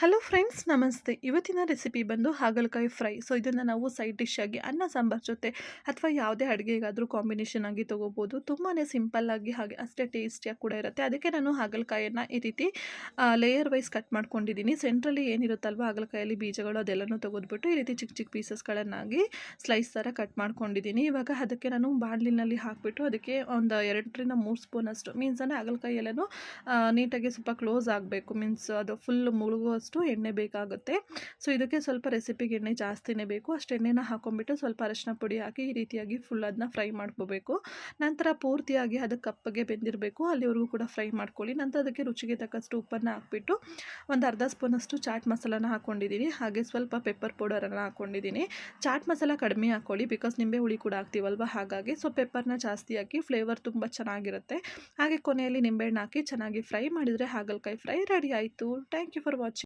Hello friends ನಮಸ್ತೆ. ಇವತ್ತಿನ recipe ಬಂದು ಹಾಗಲಕಾಯಿ ಫ್ರೈ. ಸೊ ಇದನ್ನು ನಾವು ಸೈಡ್ ಡಿಶ್ ಆಗಿ ಅನ್ನ, ಸಾಂಬಾರ್ ಜೊತೆ ಅಥವಾ ಯಾವುದೇ ಅಡುಗೆಗಾದರೂ ಕಾಂಬಿನೇಷನ್ ಆಗಿ ತೊಗೋಬೋದು. ತುಂಬಾ ಸಿಂಪಲ್ಲಾಗಿ ಹಾಗೆ ಅಷ್ಟೇ ಟೇಸ್ಟಿಯಾಗಿ ಕೂಡ ಇರುತ್ತೆ. ಅದಕ್ಕೆ ನಾನು ಹಾಗಲಕಾಯನ್ನು ಈ ರೀತಿ ಲೇಯರ್ ವೈಸ್ ಕಟ್ ಮಾಡ್ಕೊಂಡಿದ್ದೀನಿ. ಸೆಂಟ್ರಲ್ಲಿ ಏನಿರುತ್ತಲ್ವ ಹಾಗಲಕಾಯಲ್ಲಿ ಬೀಜಗಳು ಅದೆಲ್ಲನೂ ತೆಗೆದುಬಿಟ್ಟು ಈ ರೀತಿ ಚಿಕ್ಕ ಚಿಕ್ಕ ಪೀಸಸ್ಗಳನ್ನಾಗಿ ಸ್ಲೈಸ್ ಥರ ಕಟ್ ಮಾಡ್ಕೊಂಡಿದ್ದೀನಿ. ಇವಾಗ ಅದಕ್ಕೆ ನಾನು ಬಾಣಲಿನಲ್ಲಿ ಹಾಕಿಬಿಟ್ಟು ಅದಕ್ಕೆ ಒಂದು ಎರಡರಿಂದ ಮೂರು ಸ್ಪೂನಷ್ಟು ಮೀನ್ಸ್ ಅಂದರೆ ಹಾಗಲಕಾಯಿ ಎಲ್ಲನೂ ನೀಟಾಗಿ ಸ್ವಲ್ಪ ಕ್ಲೋಸ್ ಆಗಬೇಕು. ಮೀನ್ಸ್ ಅದು ಫುಲ್ ಮುಳುಗುವಷ್ಟು ಎಣ್ಣೆ ಬೇಕಾಗುತ್ತೆ. ಸೊ ಇದಕ್ಕೆ ಸ್ವಲ್ಪ ರೆಸಿಪಿಗೆ ಎಣ್ಣೆ ಜಾಸ್ತಿನೇ ಬೇಕು. ಅಷ್ಟು ಎಣ್ಣೆನ ಹಾಕೊಂಡ್ಬಿಟ್ಟು ಸ್ವಲ್ಪ ಅರಶಿನ ಪುಡಿ ಹಾಕಿ ಈ ರೀತಿಯಾಗಿ ಫುಲ್ ಅದನ್ನ ಫ್ರೈ ಮಾಡ್ಕೋಬೇಕು. ನಂತರ ಪೂರ್ತಿಯಾಗಿ ಅದು ಕಪ್ಪಗೆ ಬೆಂದಿರಬೇಕು. ಅಲ್ಲಿವರೆಗೂ ಕೂಡ ಫ್ರೈ ಮಾಡ್ಕೊಳ್ಳಿ. ನಂತರ ಅದಕ್ಕೆ ರುಚಿಗೆ ತಕ್ಕಷ್ಟು ಉಪ್ಪನ್ನು ಹಾಕ್ಬಿಟ್ಟು ಒಂದು ಅರ್ಧ ಸ್ಪೂನಷ್ಟು ಚಾಟ್ ಮಸಾಲಾನ ಹಾಕ್ಕೊಂಡಿದ್ದೀನಿ ಹಾಗೆ ಸ್ವಲ್ಪ ಪೆಪ್ಪರ್ ಪೌಡರನ್ನು ಹಾಕ್ಕೊಂಡಿದ್ದೀನಿ ಚಾಟ್ ಮಸಾಲ ಕಡಿಮೆ ಹಾಕ್ಕೊಳ್ಳಿ ಬಿಕಾಸ್ ನಿಂಬೆ ಹುಳಿ ಕೂಡ ಹಾಕ್ತೀವಲ್ವ ಹಾಗಾಗಿ. ಸೊ ಪೆಪ್ಪರ್ನ ಜಾಸ್ತಿ ಹಾಕಿ ಫ್ಲೇವರ್ ತುಂಬ ಚೆನ್ನಾಗಿರುತ್ತೆ. ಹಾಗೆ ಕೊನೆಯಲ್ಲಿ ನಿಂಬೆಹಣ್ಣು ಹಾಕಿ ಚೆನ್ನಾಗಿ ಫ್ರೈ ಮಾಡಿದರೆ ಹಾಗಲ್ಕಾಯಿ ಫ್ರೈ ರೆಡಿ ಆಯಿತು. Thank you for watching